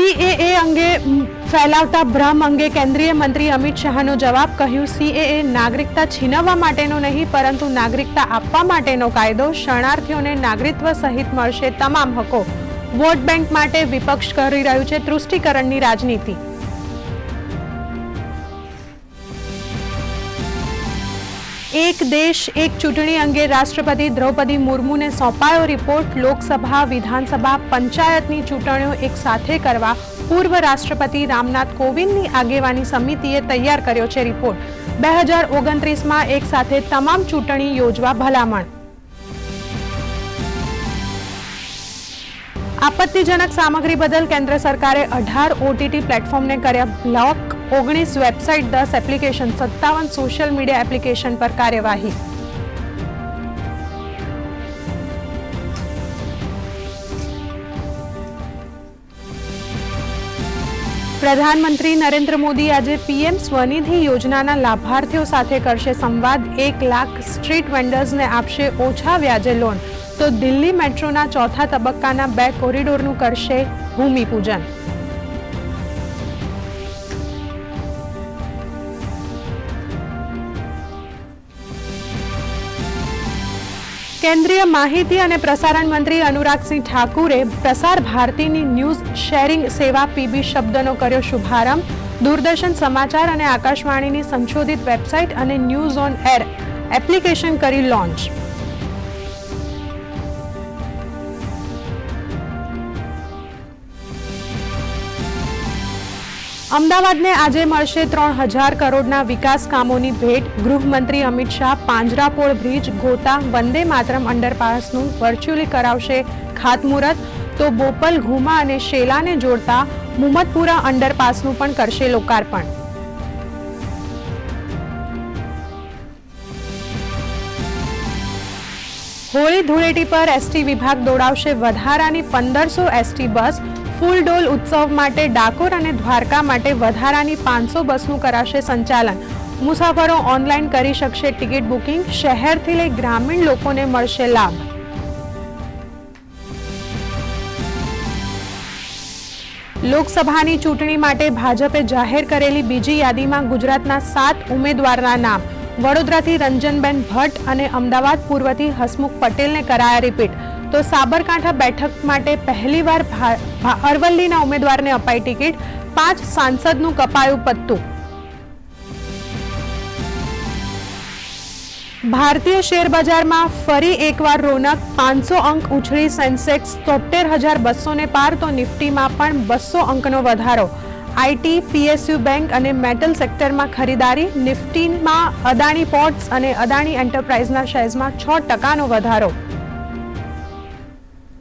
CAA અંગે ફેલાવતા ભ્રમ અંગે કેન્દ્રીય મંત્રી અમિત શાહનો જવાબ કહ્યું સીએએ નાગરિકતા છીનવવા માટેનો નહીં, પરંતુ નાગરિકતા આપવા માટેનો કાયદો શરણાર્થીઓને નાગરિકત્વ સહિત મળશે તમામ હકો. વોટ બેંક માટે વિપક્ષ કરી રહ્યું છે તૃષ્ટિકરણની રાજનીતિ. એક દેશ, એક ચૂંટણી અંગે રાષ્ટ્રપતિ દ્રૌપદી મુર્મુને સોંપાયો રિપોર્ટ લોકસભા, વિધાનસભા, પંચાયતની ચૂંટણીઓ એક સાથે કરવા પૂર્વ રાષ્ટ્રપતિ રામનાથ કોવિંદની આગેવાની સમિતિએ તૈયાર કર્યો છે રિપોર્ટ. બે હજાર ઓગણત્રીસમાં એક સાથે તમામ ચૂંટણી યોજવા ભલામણ. આપત્તિજનક સામગ્રી બદલ કેન્દ્ર સરકારે અઢાર ઓટીટી પ્લેટફોર્મને કર્યા બ્લોક. ઓગણીસ વેબસાઇટ, દસ એપ્લિકેશન, સત્તાવન સોશિયલ મીડિયા એપ્લિકેશન પર કાર્યવાહી. પ્રધાનમંત્રી નરેન્દ્ર મોદી આજે પીએમ સ્વનિધિ યોજનાના લાભાર્થીઓ સાથે કરશે સંવાદ. એક લાખ સ્ટ્રીટ વેન્ડર્સને આપશે ઓછા વ્યાજે લોન. તો દિલ્હી મેટ્રોના ચોથા તબક્કાના બે કોરિડોરનું કરશે ભૂમિપૂજન. કેન્દ્રીય માહિતી અને પ્રસારણ મંત્રી અનુરાગસિંહ ઠાકુરે પ્રસાર ભારતીની ન્યૂઝ શેરિંગ સેવા પીબી શબ્દનો કર્યો શુભારંભ. દૂરદર્શન સમાચાર અને આકાશવાણીની સંશોધિત વેબસાઇટ અને ન્યૂઝ ઓન એર એપ્લિકેશન કરી લોન્ચ. અમદાવાદને આજે મળશે ત્રણ હજાર કરોડના વિકાસ કામોની ભેટ. ગૃહમંત્રી અમિત શાહ પાંજરાપોળ બ્રિજ ગોતા વંદે માતરમ અંડરપાસનું વર્ચ્યુઅલી કરાવશે ખાતમુહૂર્ત. તો બોપલ, ઘુમા અને શેલાને જોડતા મુમતપુરા અંડરપાસનું પણ કરશે લોકાર્પણ. હોળી ધૂળેટી પર એસટી વિભાગ દોડાવશે વધારાની પંદરસો એસટી બસ. ફૂલ ડોલ ઉત્સવ માટે ડાકોર અને દ્વારકા માટે વધારાની પાંચસો બસનું કરાશે સંચાલન. મુસાફરો ઓનલાઈન કરી શકશે ટિકિટ બુકિંગ. શહેરથી લઈ ગ્રામીણ લોકોને મળશે લાભ. લોકસભાની ચૂંટણી માટે ભાજપે જાહેર કરેલી બીજી યાદીમાં ગુજરાતના સાત ઉમેદવારના નામ. વડોદરાથી રંજનબેન ભટ્ટ અને અમદાવાદ પૂર્વથી હસમુખ પટેલને કરાયા રિપીટ. તો સાબરકાંઠા બેઠક માટે પહેલીવાર અરવલ્લીના ઉમેદવારને અપાઈ ટિકિટ, પાંચ સાંસદનું કપાયું પત્તું. ભારતીય શેર બજારમાં ફરી એકવાર રોનક પાંચસો અંક ઉછળી સેન્સેક્સ તોતેર હજાર બસોને પાર, તો નિફ્ટીમાં પણ બસો અંકનો વધારો. આઈટી પીએસયુ બેંક અને મેટલ સેક્ટરમાં ખરીદારી, નિફ્ટીમાં અદાણી પોર્ટ્સ અને અદાણી એન્ટરપ્રાઇઝના શેર્સમાં છ ટકાનો વધારો.